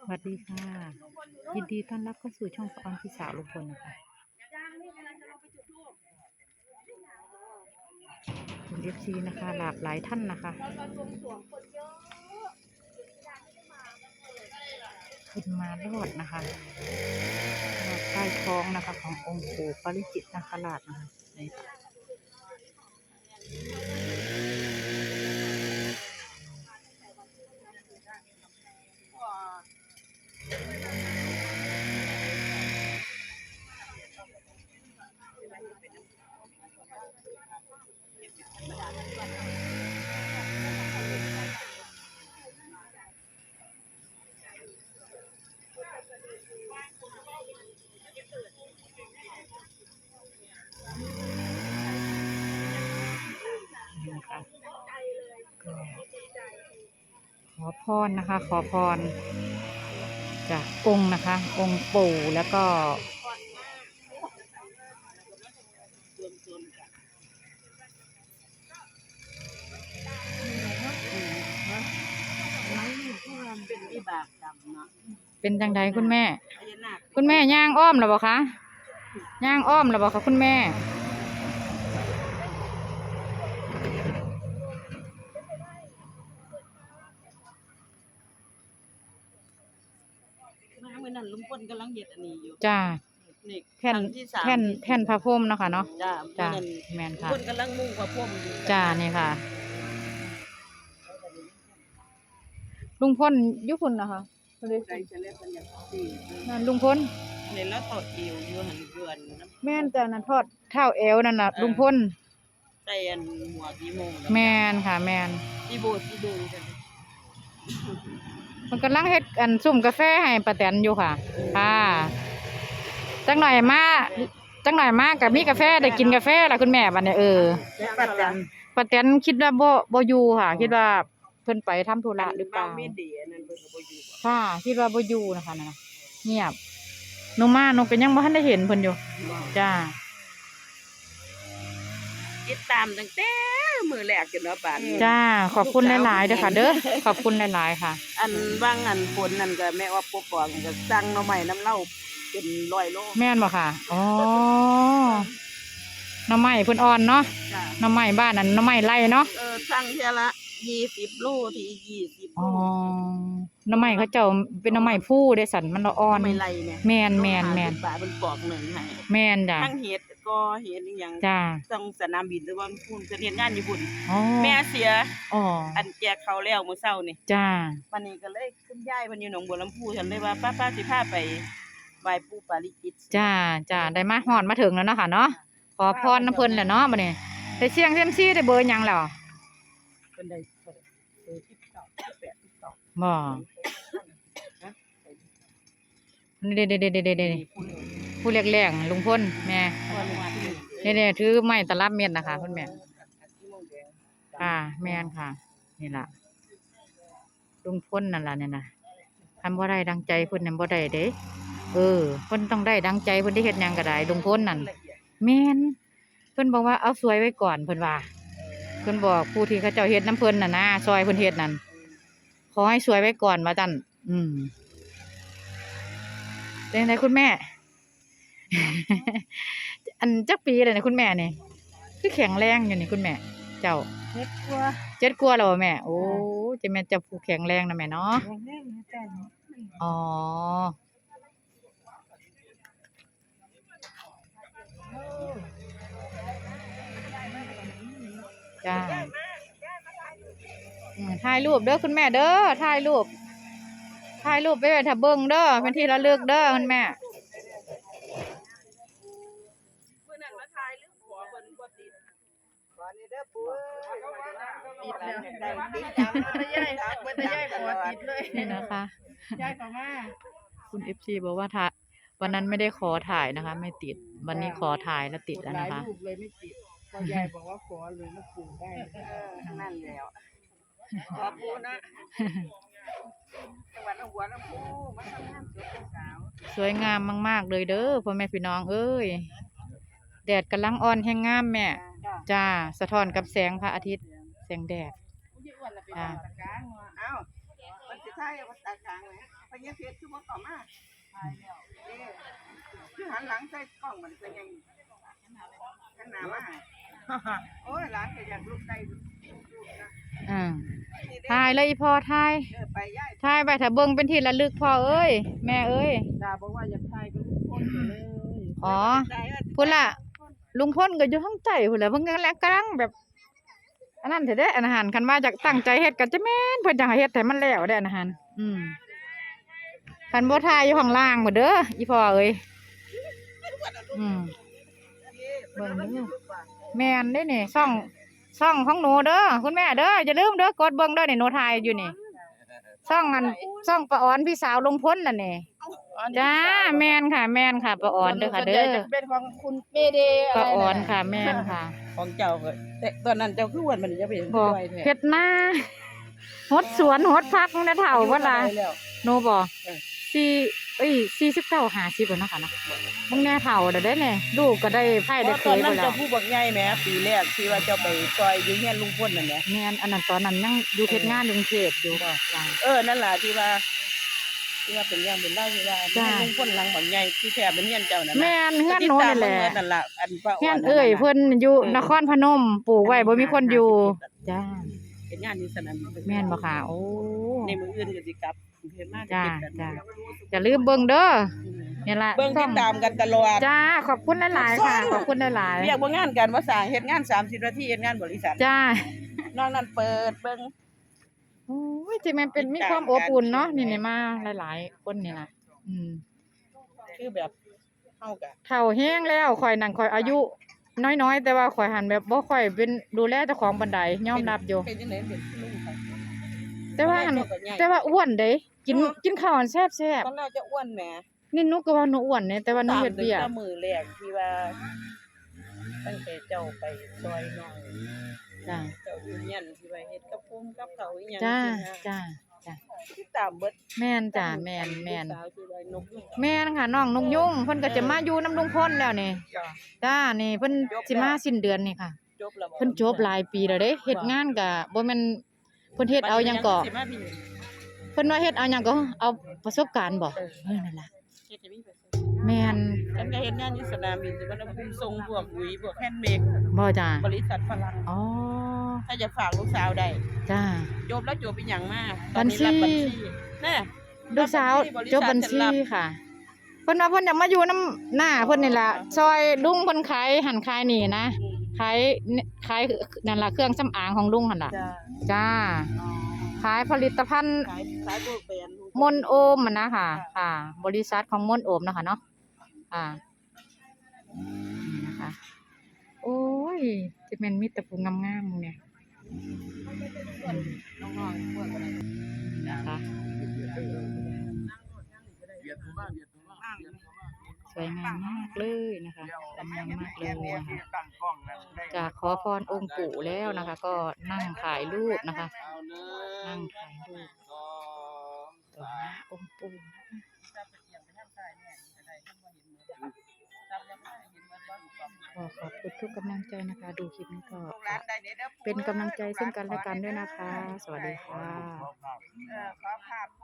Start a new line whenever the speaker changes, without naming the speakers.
สวัสดีค่ะ ยินดีต้อนรับเข้าสู่ช่องปอนพี่สาวลุงพลนะคะคุณเอฟซีนะคะ หลากหลายท่านนะคะขึ้นมารอดนะคะรอดใต้ท้องนะคะ ขององค์ปู่ปาริจิตนาคราชนะคะนี่ค่ะ นี่นะคะก็ขอพ รนะคะ ขอพรจากองค์นะคะ องค์ปู่แล้วก็
เป็นวิบากกรรมเนาะ
เป็นจังใดคุณแม่
คุ
ณแม่ย่างอ้อมหรือเปล่าคะย่างอ้อมหรือเปล่าคะคุณแม่
มาเมื่อนั้นลุงพล กำลังเฮ็ดอันนี้อยู่
จ้า
นี่
แท่น
ครั้งที่สาม
แท่นแท่นพระพรหมเนาะคะเนาะ
จ้า
จ้า
เมื่อนั้น
แมน
ลุง
ค่ะ
พลกำลังมุ่งพระพรหมอยู่
จ้านี่ค่ะ ลุงพลอยุพุนนะคะพอดี
ใจจะเล่นกันอย่างสี่
นั่นลุงพล
เนี่ยแล้วตอดเอวอยู่หันเดือนน้ำ
แม่นจ้านั่นทอดเท้าเอวนั่นน่ะลุงพล
ใจอันหัวกี่โมง
แมนค่ะ แมน
ที่โบสถ์ที่ดูกัน
มันกำลังเฮ็ดอันซุ่มกาแฟให้ป้าแตนอยู่ค่ะค่ะจังหน่อยมาจังหน่อยมากับมีกาแฟได้กินกาแฟล่ะคุณแม่บัดนี้เออ
ปัดจัน
ป้าแตนคิดว่าบ่บ่อยู่ค่ะ คิดว่าเพิ่นไปทำธุระหรือเปล่า
ไม่ดีอันนั้นเพิ่นก็บ่อยู่
ค่ะคิดว่าบ่อยู่นะคะนะเงียบหนูมาหนูก็ยังบ่ทันได้เห็นเพิ่นอยู่จ้า
ติดตามตั้งแต่มื้อแรกจนว่าป่านนี้
จ้า ขอบคุณหลายๆเด้อค่ะ เด้อ ขอบคุณหลายๆค่ะ
อันว่างอันฝนนั่นก็แม่ว่าปกกองก็สั่งหน่อไม้น้ำเหล้าเป็นร้อยโล
แม่นบ่ค่ะ อ๋อหน้ำไม้เพิ่นอ่อนเนาะ
จ้า
หน้ำไม้บ้านนั้นหน้ำไม้ไร่เนาะ
เออสั่งเท่าละยี่สิบโลที่ยี่สิบโล
อ๋อหน้ำไม้เขาเจ้าเป็นหน้ำไม้ผู้เด้สันมันละอ่อน
ไม่ไรเนี่ย
แม่นแม่นแม่น
บาทเป็นปอกหนึ่งให้
แม่นจ้ะ
ทั้งเห็ด ก็เห็ดอหย่าง
จ้า
ต้องสนามบินหรือว่าพุ่นเป็นเฮ็ดงานญี่ปุ่น
อ๋อ
แม่เสีย
อ๋อ
อันแจกเขาวแล้วมื้อเช้านี่
จ้า
วันนี้ก็เลยคุณยายเพิ่นอยู่หนองบัวลำพูฉันเลยว่าป้าๆสิพาไปไหว้ปู่ปาริจิต
จ้าจ้าได้มาฮอดมาถึงแล้วเนาะค่ะเนาะขอพรน้ำเพิ่นแหละเนาะบัดนี้ได้เสี่ยงเซียมซีได้เบอร์หยังแล้ว
เพิ่นได้เออ19 18 19
บ่เด้เด้เด้เด้เด้เด้ผู้แรกๆลุงพลแม่ เด้ๆถือไม้ตลับเม็ดนะคะคุณแม่ค่ะแม่นค่ะ นี่ล่ะลุงพ้นนั่นล่ะเนี่ยนะทำบ่ได้ดังใจเพิ่นนั่นบ่ได้เด้เออเพิ่นต้องได้ดังใจเพิ่นได้เฮ็ดหยังก็ได้ลุงพ้นนั่นแม่นเพิ่นบอกว่าเอาสวยไว้ก่อนเพิ่นว่าเพิ่นบอกผู้ที่เขาเจ้าเฮ็ดน้ำเพิ่นน่ะนะซอยเพิ่นเฮ็ดนั่นขอให้สวยไว้ก่อนว่าจั่นอืมเป็นไงคุณแม่ อันจักปีเลยนะคุณแม่นี่คือแข็งแรงอยู่นี่คุณแม่ เจ้า
เฮ็ดกลัว
เจ็ดกลัวาแล้วบ่แม่ โอ้จะแม่นจะผูกแข็งแรงนะแม่เนาะ
แม่แต่
อ๋อจ้าอืมถ่ายรูปเด้อคุณแม่เด้อถ่ายรูปถ่ายรูปไปไว้ถ้าเบิ่งเด้อเป็นที่ระลึกเด้อคุณแม่
มื้อนั้นมาถ่ายลืมหัวเพิ่นบ่ติดขอนี่เด้อปู่ ติดแล้วได้ติดจังบ่ได้ยายครับบ่ได้ยายหัวติดเลย
นี่นะคะ
ย่ายเขามา
คุณเอฟซีบอกว่าถ่ายวันนั้นไม่ได้ขอถ่ายนะคะ ไม่ติด วันนี้ขอถ่ายแล้วติดแล้วนะคะ
รูปเลยไม่ติดพอยายบอกว่าขอเลยมาปลูกได้
นั่นแล้วขอปูนะจังหวัดหนองบัวลำพูมาทำงานสวนสาว
สวยงามมาก ๆ เลยเด้อพ่อแม่พี่น้องเอ้ย แดดกำลังอ่อนแห้งงามแม่
จ้า
จ้า สะท้อนกับแสงพระอาทิตย์ แสงแดด
ยี่อ้วนละเป็น
อ่า
ตะกร้างเนาะ
เอ้ามันสิ
ใช่วัดตากลางเลยพญาเพชรคือว่าต่อมาเอ๊ะคือหันหลังใส่กล้องมันเป็นยังขนาดว่าโอ้ยหลานก็อยากลุกได้ลูกนะ
อ่า
นี่เด้
ถ่ายเลยอีพ่อถ่าย
เออไปย่าย
ถ่ายไปถ้าเบิ่งเป็นที่ระลึกพ่อเอ้ย แม่เอ้ย
ดาบอกว่าอยากทายก็ลุงพลอยู่เลย
อ๋อ
ได้ว่า
พุ่นล่ะ ลุงพลก็อยู่ข้งใจพุ่นแหละเพิ่นกำลังกำลังแบบอันนั้นเถอะเด้ออันอาหารคันว่าจากตั้งใจเฮ็ดก็จะแม่นเพิ่นจังให้เฮ็ดให้มันแล้วเด้ออันอาหารอืมคันบ่ทายอยู่ข้างล่างหมดเด้ออีพ่อเอ้ยอืมเบิ่งเด้แม่นได้นี่ช่องช่องของหนูเด้อคุณแม่เด้ออย่าลืมเด้อกดเบิ่งเด้อนี่หนูถ่ายอยู่นี่ช่องอันช่องป้าออนพี่สาวลุงพลน่ะนี่ จ้าแม่นค่ะ แม่นค่ะป้าออนเด้อค่ะเด้อ
ส่วนใหญ่จะเป็นของคุณเมเด
ป้าออนค่ะ แม่นค่ะ
ของเจ้าก็แต่ตอนนั้นเจ้าคือวันมันจะเป็น
บอก
ด้วยแท้
เฮ็ดหน้าหดสวนหดพักนะเฒ่าเวลา
ได้แล้ว
หนูบ่
เออ
สี่เอ้ย49 50แล้วนะคะเนาะมึงแน่เฒ่าเด้อเด้เนี่ยลูกก็ได้ไผได้
ว่า
เค
ตอน
ย
นั้
บ่
น
แล้
เจ้าวผู้บอกใหญ่แหมปีแรกที่ว่าเจ้าไปซอยอยู่เฮียนลุงพลนั่นแหละ
แม่นอันนั้นตอนนั้นยังอยู่เฮ็ดงานอยู่กรุงเทพอยู่จ้า
เออนั่นล่ะที่ว่า ที่ว่าเป็นอย่างเป็นเล่าที่ว่า
จ้า
เฮียนลุงพลหลังบอกใหญ่ที่แท้เป็นเฮียนเจ้านั่น
แม่นเฮือนหนูนั่นแหละ
ติดตามเบิ่งนั่นล่ะอันป้าอ่อน
เฮือนเอ้ยเพิ่นอยู่นครพนมปลูกไว้บ่มีคนอยู่จ้า
เป็นงานอยู่สนามบิน
แม่นบ่ค่ะโอ้
ในมืออื่นก็สิกลับกรุงเทพมา
จ้า
เก็บกัน
จ้า อย่าลืมเบิ่งเด้อ
อืม
นี่ล่ะ
เบิ่งติดตามกันตลอด
จ้าขอบคุณหลายๆค่ะ ขอบคุณหลาย
เรียกว่างานกันว่าสร้างเฮ็ดงาน30นาทีเฮ็ดงานบริษัท
ๆจ้าน
อกนั้นเปิดเบิ่ง
โอ้ยจิแม่นเป็นมีความอบอุ่นเนาะนี่นี่มาหลาย ๆ คนนี่ล่ะอืม
คือแบบเฮาก็
เฒ่าแห้งแล้วข่อยนั่นข่อยอายุ น้อยๆ แต่ว่าข่อยหันแบบบ่ค่อยเป็นดูแลเจ้าของปานใดยอมรับอยู่
เป็นจังได๋เป็นลุงค่ะ
แต่ว่าหัน
ตอนแรกเจ้ก็ใหญ่
แต่ว่าอ้วนเด้กินกินข้าวอันแซ่บ
ตอนแรกจะอ้วนแหม
ๆนี่หนูก็ว่าหนูอ้วนเนี่ยแต่ว่าหนูเฮ็ดเบียก
ตามมือแรกที่ว่าตั้งแต่เจ้าไปซอยน้อง
จ้า
เจ้าอยู่เฮียนที่ว่าเฮ็ดกับพุ่มกับเขาวอีหยัง
จ้า
จังซี้นะ
จ้าจ้า
ที่ตามเบิด
แม่นจ้าแม่นแม่น
ลูกสาวที่ว่านกยุง
แม่นค่ะน้องนกยุงเพิ่นก็จะมาอยู่น้ำลุงพลแล้วนี่
จ้า
จ้านี่เพิ่นสิมาสิ้นเดือนนี่ค่ะ
จบแล้วบ่
เพิ่นจบหลายปีแล้วเด้เฮ็ดงานก็บ่แม่นเพิ่นเฮ็ดเอาหยังก็
สิมาพี่
เพิ่นว่าเฮ็ดเอาหยังก็เอาประสบการณ์บ่
เออ
เออนั่นล่ะ
เฮ็ดให้มีประสบ
แม่น
ฉันก็เฮ็ดงานอยู่สนามบินสุวรรณภูมิส่งพวกปุ๋ยพวกแฮนด์เมด
บ่จ้า
บริษัทฝรั่ง
อ๋อ
ถ้าจะฝากลูกสาวได้
จ้า
จบแล้วจบเป็นหยังมาต
บั
อน
ญ
นี้
ชี
รับบัญชีแน่
ลูกสาว
บริษัท
จบบัญชี
ฉันรับ
ค่ะเพิ่นว่าเพิ่นอยากมาอยู่น้ำหน้าเพิ่นนี่ล่ะซอยลุงเพิ่นขายหันขายนี่นะขายเนี่ยขายนั่นล่ะเครื่องสำอางของลุงหั่นล่ะ
จ้า
จ้าขายผลิตภัณฑ์
ขายขายพวกแบรนด์
มนโอมอะนะค่ะ ค่ะ บริษัทของมนโอมนะคะเนาะค่ะนี่นะคะ โอ้ยจะเป็นมิตรภูงามๆมึงเนี่ย
น้องๆพวกอะไร
นะคะสวยงามมากเลยนะคะสวยงามมากเลยนะคะจะขอพรองค์ปู่แล้วนะคะ ก็นั่งถ่ายรูปนะคะ นั่งถ่ายรูป ต่อหน้าองค์ปู่นะคะก็ขอบคุณทุกกำลังใจนะคะ ดูคลิปนี้ก็
ลูกหลานได้เด้อ
เป็นกำลังใจซึ่งกันและกันด้วยนะคะ สวัสดีค่ะ
เออขอพ